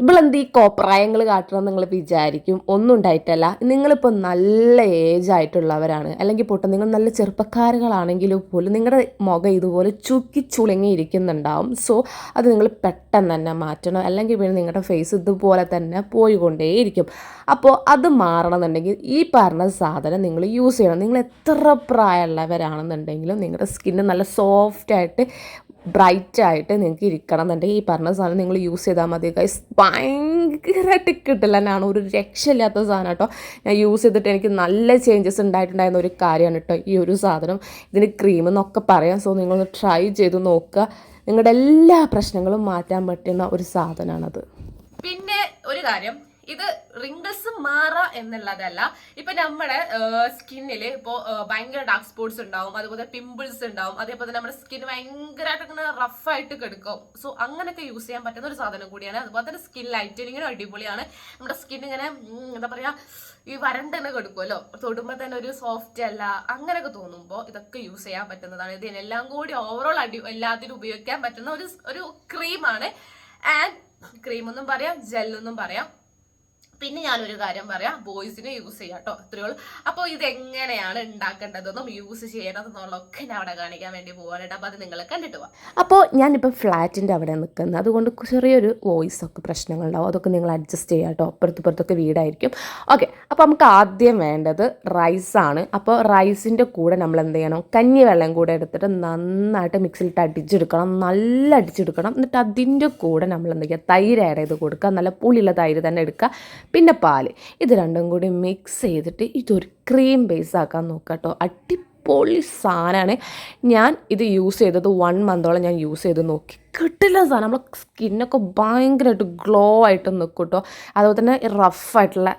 ഇവളെന്ത് ഈ കോപ്രായങ്ങൾ കാട്ടണം നിങ്ങൾ വിചാരിക്കും. ഒന്നും ഉണ്ടായിട്ടല്ല. നിങ്ങളിപ്പോൾ നല്ല ഏജ് ആയിട്ടുള്ളവരാണ്. അല്ലെങ്കിൽ പൊട്ടെ നിങ്ങൾ നല്ല ചെറുപ്പക്കാരുകളാണെങ്കിലും പോലും നിങ്ങളുടെ മുഖം ഇതുപോലെ ചുക്കി ചുളുങ്ങിയിരിക്കുന്നുണ്ടാവും. സോ അത് നിങ്ങൾ പെട്ടെന്ന് തന്നെ മാറ്റണം. അല്ലെങ്കിൽ പിന്നെ നിങ്ങളുടെ ഫേസ് ഇതുപോലെ തന്നെ പോയിക്കൊണ്ടേയിരിക്കും. അപ്പോൾ അത് മാറണമെന്നുണ്ടെങ്കിൽ ഈ പറഞ്ഞ സാധനം നിങ്ങൾ യൂസ് ചെയ്യണം. നിങ്ങൾ എത്ര പ്രായമുള്ളവരാണെന്നുണ്ടെങ്കിലും നിങ്ങളുടെ സ്കിന്ന് നല്ല സോഫ്റ്റ് ആയിട്ട് ബ്രൈറ്റ് ആയിട്ട് നിങ്ങൾക്ക് ഇരിക്കണം എന്നുണ്ടെങ്കിൽ ഈ പറഞ്ഞ സാധനം നിങ്ങൾ യൂസ് ചെയ്താൽ മതി ഗൈസ് ഭയങ്കരമായിട്ട് കിട്ടില്ല എന്നാണ് ഒരു രക്ഷയില്ലാത്ത സാധനം കേട്ടോ. ഞാൻ യൂസ് ചെയ്തിട്ട് എനിക്ക് നല്ല ചേഞ്ചസ് ഉണ്ടായിട്ടുണ്ടായിരുന്ന ഒരു കാര്യമാണ് കേട്ടോ ഈ ഒരു സാധനം. ഇതിന് ക്രീം എന്നൊക്കെ പറയാം. സോ നിങ്ങളൊന്ന് ട്രൈ ചെയ്ത് നോക്കുക. നിങ്ങളുടെ എല്ലാ പ്രശ്നങ്ങളും മാറ്റാൻ പറ്റുന്ന ഒരു സാധനമാണത്. പിന്നെ ഒരു കാര്യം. ഇത് റിങ്കിൾസ് മാറുക എന്നുള്ളതല്ല ഇപ്പൊ നമ്മുടെ സ്കിന്നിൽ ഇപ്പോൾ ഭയങ്കര ഡാർക്ക് സ്പോട്സ് ഉണ്ടാവും അതുപോലെ പിമ്പിൾസ് ഉണ്ടാവും അതേപോലെ നമ്മുടെ സ്കിൻ ഭയങ്കരമായിട്ട് ഇങ്ങനെ റഫ് ആയിട്ട് കിടക്കും. സോ അങ്ങനെയൊക്കെ യൂസ് ചെയ്യാൻ പറ്റുന്ന ഒരു സാധനം കൂടിയാണ്. അതുപോലെ തന്നെ സ്കിൻ ലൈറ്റനിങ്ങിനും അടിപൊളിയാണ്. നമ്മുടെ സ്കിൻ ഇങ്ങനെ എന്താ പറയാ ഈ വരണ്ട് തന്നെ കെടുക്കുമല്ലോ തൊടുമ്പോൾ തന്നെ ഒരു സോഫ്റ്റ് അല്ല. അങ്ങനെയൊക്കെ തോന്നുമ്പോൾ ഇതൊക്കെ യൂസ് ചെയ്യാൻ പറ്റുന്നതാണ്. ഇതിനെല്ലാം കൂടി ഓവറോൾ അടി എല്ലാത്തിനും ഉപയോഗിക്കാൻ പറ്റുന്ന ഒരു ഒരു ക്രീമാണ് ആൻഡ് ക്രീം എന്നും പറയാം ജെല്ലെന്നും പറയാം. പിന്നെ ഞാനൊരു കാര്യം പറയാം. ബോയ്സിനെ യൂസ് ചെയ്യാം കേട്ടോ ഇത്രയേ ഉള്ളൂ. അപ്പോൾ ഇത് എങ്ങനെയാണ് ഉണ്ടാക്കേണ്ടതെന്നും യൂസ് ചെയ്യേണ്ടതെന്നുള്ളതൊക്കെ ഞാൻ അവിടെ കാണിക്കാൻ വേണ്ടി പോവാണ് കേട്ടോ. അപ്പോൾ അത് നിങ്ങൾ കണ്ടിട്ട് പോവാം അപ്പോൾ ഞാനിപ്പോൾ ഫ്ലാറ്റിന്റെ അവിടെ നിൽക്കുന്നത്. അതുകൊണ്ട് ചെറിയൊരു വോയിസ് ഒക്കെ പ്രശ്നങ്ങളുണ്ടാവും. അതൊക്കെ നിങ്ങൾ അഡ്ജസ്റ്റ് ചെയ്യുക കേട്ടോ. അപ്പുറത്തിപ്പുറത്തൊക്കെ വീടായിരിക്കും. ഓക്കെ അപ്പോൾ നമുക്ക് ആദ്യം വേണ്ടത് റൈസാണ് അപ്പോൾ റൈസിന്റെ കൂടെ നമ്മൾ എന്ത് ചെയ്യണം? കഞ്ഞി വെള്ളം കൂടെ എടുത്തിട്ട് നന്നായിട്ട് മിക്സിയിലിട്ട് അടിച്ചെടുക്കണം. നല്ല അടിച്ചെടുക്കണം. എന്നിട്ട് അതിന്റെ കൂടെ നമ്മൾ എന്ത് ചെയ്യുക തൈര് ആഡ് ചെയ്ത് കൊടുക്കുക. നല്ല പുളിയുള്ള തൈര് തന്നെ എടുക്കുക. പിന്നെ പാൽ. ഇത് രണ്ടും കൂടി മിക്സ് ചെയ്തിട്ട് ഇതൊരു ക്രീം ബേസ് ആക്കാൻ നോക്കുക കേട്ടോ അടിപൊളി സാധനമാണ് ഞാൻ ഇത് യൂസ് ചെയ്തത് വൺ മന്തോളം ഞാൻ യൂസ് ചെയ്ത് നോക്കി. കിട്ടില്ല സാധനം നമ്മളെ സ്കിന്നൊക്കെ ഭയങ്കരമായിട്ട് ഗ്ലോ ആയിട്ട് നിൽക്കും കേട്ടോ അതുപോലെ തന്നെ റഫായിട്ടുള്ള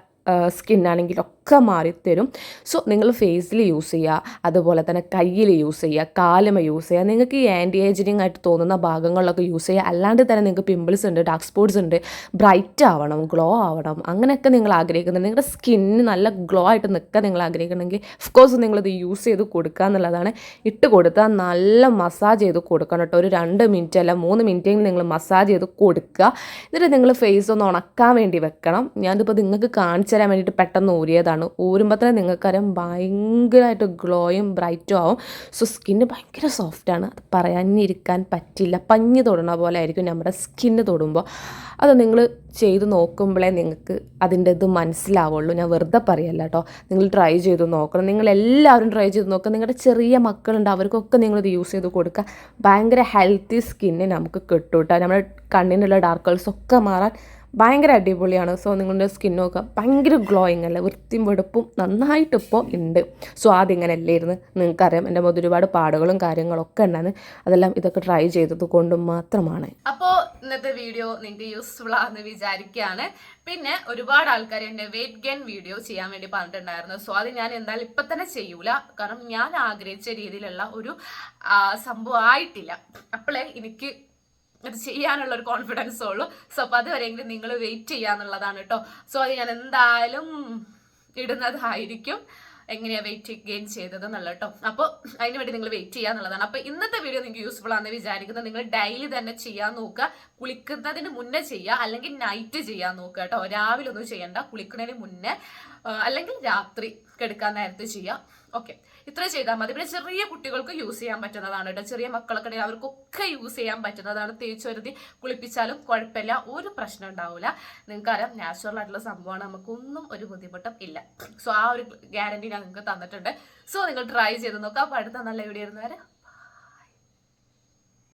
സ്കിന്നാണെങ്കിൽ ഒക്കെ മാറിത്തരും സോ നിങ്ങൾ ഫേസിൽ യൂസ് ചെയ്യുക അതുപോലെ തന്നെ കയ്യിൽ യൂസ് ചെയ്യുക കാലുമ യൂസ് ചെയ്യുക നിങ്ങൾക്ക് ഈ ആന്റി ഏജിങ് ആയിട്ട് തോന്നുന്ന ഭാഗങ്ങളിലൊക്കെ യൂസ് ചെയ്യുക അല്ലാണ്ട് തന്നെ നിങ്ങൾക്ക് പിമ്പിൾസ് ഉണ്ട് ഡാർക്ക് സ്പോട്ട്സ് ഉണ്ട് ബ്രൈറ്റ് ആവണം ഗ്ലോ ആവണം അങ്ങനെയൊക്കെ നിങ്ങൾ ആഗ്രഹിക്കുന്നത് നിങ്ങളുടെ സ്കിന്ന് നല്ല ഗ്ലോ ആയിട്ട് നിൽക്കാൻ നിങ്ങൾ ആഗ്രഹിക്കണമെങ്കിൽ കോഴ്സ് നിങ്ങളിത് യൂസ് ചെയ്ത് കൊടുക്കുക എന്നുള്ളതാണ്. ഇട്ട് കൊടുത്താൽ നല്ല മസാജ് ചെയ്ത് കൊടുക്കണം കേട്ടോ. ഒരു രണ്ട് മിനിറ്റ് അല്ല മൂന്ന് മിനിറ്റെങ്കിലും നിങ്ങൾ മസാജ് ചെയ്ത് കൊടുക്കുക. എന്നിട്ട് നിങ്ങൾ ഫേസ് ഒന്ന് ഉണക്കാൻ വേണ്ടി വെക്കണം. ഞാനിപ്പോൾ നിങ്ങൾക്ക് കാണിച്ചു തരാൻ വേണ്ടിയിട്ട് പെട്ടെന്ന് ഊരിയതാണ്. ഊരുമ്പോൾ തന്നെ നിങ്ങൾക്കറിയാം ഭയങ്കരമായിട്ട് ഗ്ലോയും ബ്രൈറ്റും ആവും. സോ സ്കിന്ന് ഭയങ്കര സോഫ്റ്റാണ്. അത് പറയാനിരിക്കാൻ പറ്റില്ല. പഞ്ഞ് തൊടുന്ന പോലെ ആയിരിക്കും നമ്മുടെ സ്കിന്ന് തൊടുമ്പോൾ. അത് നിങ്ങൾ ചെയ്ത് നോക്കുമ്പോഴേ നിങ്ങൾക്ക് അതിന്റെ ഇത് മനസ്സിലാവുള്ളൂ. ഞാൻ വെറുതെ പറയല്ല കേട്ടോ. നിങ്ങൾ ട്രൈ ചെയ്ത് നോക്കണം. നിങ്ങൾ എല്ലാവരും ട്രൈ ചെയ്ത് നോക്കുക നിങ്ങളുടെ ചെറിയ മക്കളുണ്ട്. അവർക്കൊക്കെ നിങ്ങളിത് യൂസ് ചെയ്ത് കൊടുക്കുക ഭയങ്കര ഹെൽത്തി സ്കിന്നെ നമുക്ക് കിട്ടും കേട്ടോ. നമ്മുടെ കണ്ണിനുള്ള ഒക്കെ മാറാൻ ഭയങ്കര അടിപൊളിയാണ്. സോ നിങ്ങളുടെ സ്കിന്നൊക്കെ ഭയങ്കര ഗ്ലോയിങ് അല്ലേ? വൃത്തിയും വെടുപ്പും നന്നായിട്ട് ഇപ്പോൾ ഉണ്ട് സോ ആദ്യം ഇങ്ങനെ അല്ലായിരുന്നു നിങ്ങൾക്കറിയാം എന്റെ മുതൽ ഒരുപാട് പാടുകളും കാര്യങ്ങളൊക്കെ ഉണ്ടായിരുന്നു അതെല്ലാം ഇതൊക്കെ ട്രൈ ചെയ്തത് കൊണ്ട് മാത്രമാണ്. അപ്പോൾ ഇന്നത്തെ വീഡിയോ നിങ്ങൾക്ക് യൂസ്ഫുൾ ആണെന്ന് വിചാരിക്കുകയാണ് പിന്നെ ഒരുപാട് ആൾക്കാർ എന്റെ വെയിറ്റ് ഗെയിൻ വീഡിയോ ചെയ്യാൻ വേണ്ടി പറഞ്ഞിട്ടുണ്ടായിരുന്നു. സോ അത് ഞാൻ എന്തായാലും ഇപ്പം തന്നെ ചെയ്യൂല. കാരണം ഞാൻ ആഗ്രഹിച്ച രീതിയിലുള്ള ഒരു സംഭവം ആയിട്ടില്ല. അപ്പോഴേ എനിക്ക് അത് ചെയ്യാനുള്ള ഒരു കോൺഫിഡൻസ് ഉള്ളൂ. സോ അപ്പോൾ അതുവരെയെങ്കിലും നിങ്ങൾ വെയിറ്റ് ചെയ്യാന്നുള്ളതാണ് കേട്ടോ സോ അത് ഞാൻ എന്തായാലും ഇടുന്നതായിരിക്കും. എങ്ങനെയാ വെയിറ്റ് ഗെയിൻ ചെയ്തത് എന്നുള്ള കേട്ടോ അപ്പോൾ അതിന് വേണ്ടി നിങ്ങൾ വെയിറ്റ് ചെയ്യാന്നുള്ളതാണ് അപ്പോൾ ഇന്നത്തെ വീഡിയോ നിങ്ങൾക്ക് യൂസ്ഫുൾ ആണെന്ന് വിചാരിക്കുന്നത് നിങ്ങൾ ഡെയിലി തന്നെ ചെയ്യാൻ നോക്കുക. കുളിക്കുന്നതിന് മുന്നേ ചെയ്യുക. അല്ലെങ്കിൽ നൈറ്റ് ചെയ്യാൻ നോക്കുക കേട്ടോ രാവിലെ ഒന്നും ചെയ്യണ്ട. കുളിക്കുന്നതിന് മുന്നേ അല്ലെങ്കിൽ രാത്രി കിടക്കാൻ നേരത്തെ ചെയ്യുക. ഓക്കെ ഇത്ര ചെയ്താൽ മതി. പിന്നെ ചെറിയ കുട്ടികൾക്ക് യൂസ് ചെയ്യാൻ പറ്റുന്നതാണ് കേട്ടോ ചെറിയ മക്കളൊക്കെ അവർക്കൊക്കെ യൂസ് ചെയ്യാൻ പറ്റുന്നതാണ്. തേച്ച് വരുത്തി കുളിപ്പിച്ചാലും കുഴപ്പമില്ല. ഒരു പ്രശ്നം ഉണ്ടാവില്ല നിങ്ങൾക്കറിയാം നാച്ചുറൽ ആയിട്ടുള്ള സംഭവമാണ്. നമുക്കൊന്നും ഒരു ബുദ്ധിമുട്ടും ഇല്ല. സോ ആ ഒരു ഗ്യാരണ്ടി ഞാൻ നിങ്ങൾക്ക് തന്നിട്ടുണ്ട്. സോ നിങ്ങൾ ട്രൈ ചെയ്ത് നോക്കാം. അപ്പോൾ അടുത്ത നല്ല വീഡിയോ ഇരുന്നവരെ